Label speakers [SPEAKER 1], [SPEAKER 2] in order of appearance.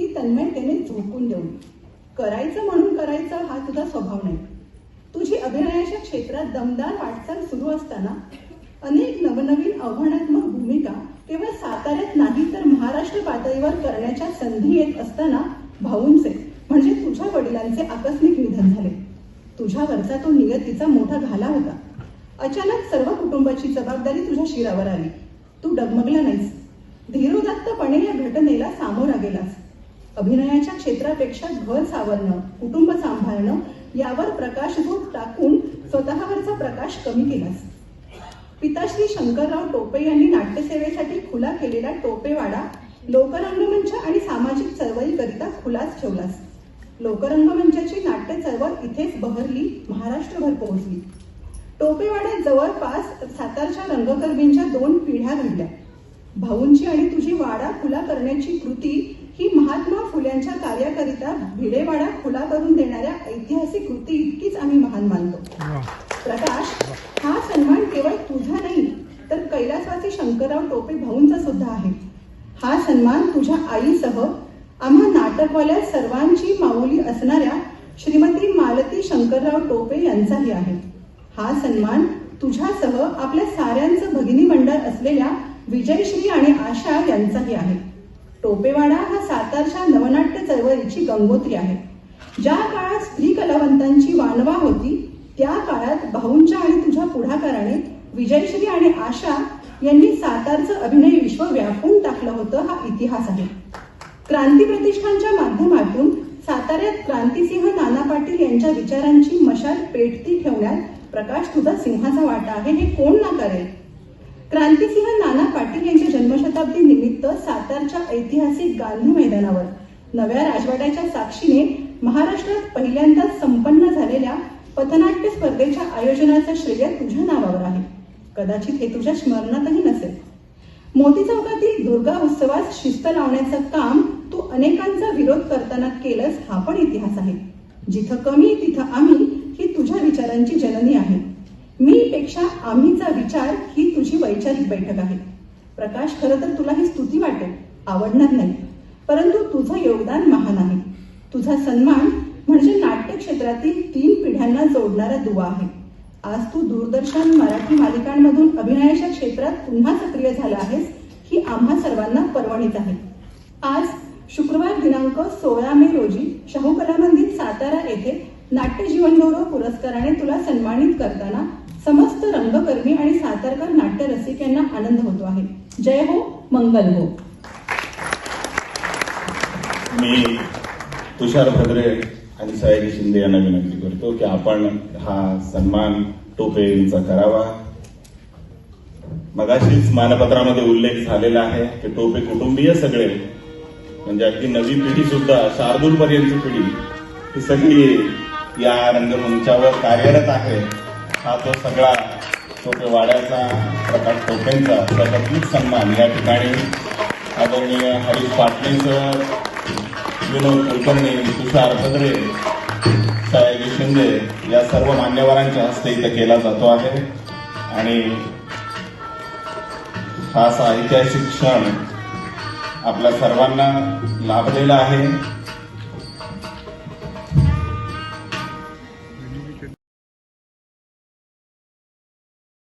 [SPEAKER 1] ती तन्मयतेने झोकून देऊन करायचं म्हणून करायचं हा तुझा स्वभाव नाही. तुझी अभिनयाच्या क्षेत्रात दमदार वाटचाल सुरू असताना अनेक नवनवीन आव्हानात्मक भूमिका केवळ साताऱ्यात नाही तर महाराष्ट्र पातळीवर करण्याच्या संधी येत असताना भाऊंचे म्हणजे तुझ्या वडिलांचे आकस्मिक निधन झाले. तुझ्यावरचा तो नियतीचा मोठा घाला होता. अचानक सर्व कुटुंबाची जबाबदारी तुझ्या शिरावर आली. तू डगमगला नाहीस. धीरोदात्तपणे या घटनेला सामोरा गेलास. अभिनयाच्या क्षेत्रापेक्षा घर सावरणं कुटुंब सांभाळणं यावर प्रकाशझोत टाकून स्वतःवरचा प्रकाश कमी केलास. पिताश्री शंकरराव टोपे यांनी नाट्यसेवेसाठी खुला केलेला टोपेवाडा लोकरंगमंच आणि सामाजिक चळवळीकरिता खुलाच ठेवलास. लोकरंगमंचाची नाट्य चळवळ इथेच बहरली महाराष्ट्रभर पोहोचली. टोपेवाड्यात जवळपास सातारच्या रंगकर्मींच्या दोन पिढ्या घडल्या. भाऊंची आणि तुझी वाडा खुला करण्याची कृती ही महात्मा फुल्यांच्या कार्याकरिता भिडेवाडा खुला करून देणाऱ्या ऐतिहासिक कृती इतकीच आम्ही महान मानतो. प्रकाश हा सन्मान केवळ तुझा नाही तर कैलासवासी शंकरराव टोपे भाऊंचा सुद्धा आहे. हा सन्मान तुझ्या आईसह आम्हा नाटकवाल्या सर्वांची माऊली असणाऱ्या श्रीमती मालती शंकरराव टोपे यांचाही आहे. हा सन्मान तुझ्यासह आपल्या साऱ्यांचं भगिनी मंडळ असलेल्या विजयश्री आणि आशा यांचाही आहे. टोपेवाडा हा सातारच्या नवनाट्य चळवळीची गंगोत्री आहे. ज्या काळात स्त्री कलावंतांची वानवा होती त्या काळात भाऊंच्या आणि तुझ्या पुढाकाराने विजयश्री आणि आशा यांनी सातारचं अभिनय विश्व व्यापून टाकलं होतं हा इतिहास आहे. क्रांती प्रतिष्ठानच्या माध्यमातून साताऱ्यात क्रांतीसिंह नाना पाटील यांच्या विचारांची मशाल पेटती ठेवण्यात प्रकाश तुझा सिंहाचा वाटा आहे हे कोण ना करेल क्रांतिसिंह नाना पाटील यांच्या जन्मशताब्दी निमित्त सातारच्या ऐतिहासिक गांधी मैदानावर नव्या राजवाड्याच्या साक्षीने महाराष्ट्रात पहिल्यांदाच संपन्न झालेल्या पथनाट्य स्पर्धेच्या आयोजनाचं श्रेय तुझ्या नावावर आहे. कदाचित हे तुझ्या स्मरणातही नसेल. मोती चौकातील दुर्गा उत्सवात शिस्त लावण्याचं काम तू अनेकांचा विरोध करताना केलंस हा पण इतिहास आहे. जिथं कमी तिथं आम्ही ही तुझ्या विचारांची जननी आहे. मी पेक्षा आम्हीचा विचार ही तुझी वैचारिक बैठक आहे. प्रकाश खरं तर तुला ही स्तुती वाटेल. आवडणार नाही. परंतु तुझं योगदान महान आहे. तुझा सन्मान म्हणजे नाट्य क्षेत्रातील तीन पिढ्यांना जोडणारा दुवा आहे. आज तू दूरदर्शन मराठी मालिकांमधून अभिनयाच्या क्षेत्रात पुन्हा सक्रिय झाला आहेस ही आम्हा सर्वांना पर्वणीच आहे. आज शुक्रवार दिनांक सोळा मे रोजी शाहू कला मंदिर सातारा येथे नाट्य जीवनगौरव पुरस्काराने तुला सन्मानित करताना समस्त रंगकर्मी आणि सातारकर नाट्य रसिक यांना आनंद होतो आहे. जय हो मंगल हो.
[SPEAKER 2] मी तुषार भद्रे आणि सयाजी शिंदे यांना विनंती करतो की आपण हा सन्मान टोपे यांचा करावा. मगाशीच मानपत्रामध्ये उल्लेख झालेला आहे की टोपे कुटुंबीय सगळे म्हणजे अगदी नवी पिढी सुद्धा शार्दूल पर्यंतची पिढी ही सगळी या रंगमंचावर कार्यरत आहे. हा तो सगळा टोपे वाड्याचा प्रकाश टोपेंचा सगळ्यात सन्मान या ठिकाणी आदरणीय हरीश पाटले विनोद कुलकर्णी तुषार भद्रे सयाजी शिंदे या सर्व मान्यवरांच्या हस्ते इथं केला जातो आहे. आणि हा असा ऐतिहासिक क्षण आपल्या सर्वांना लाभलेला आहे.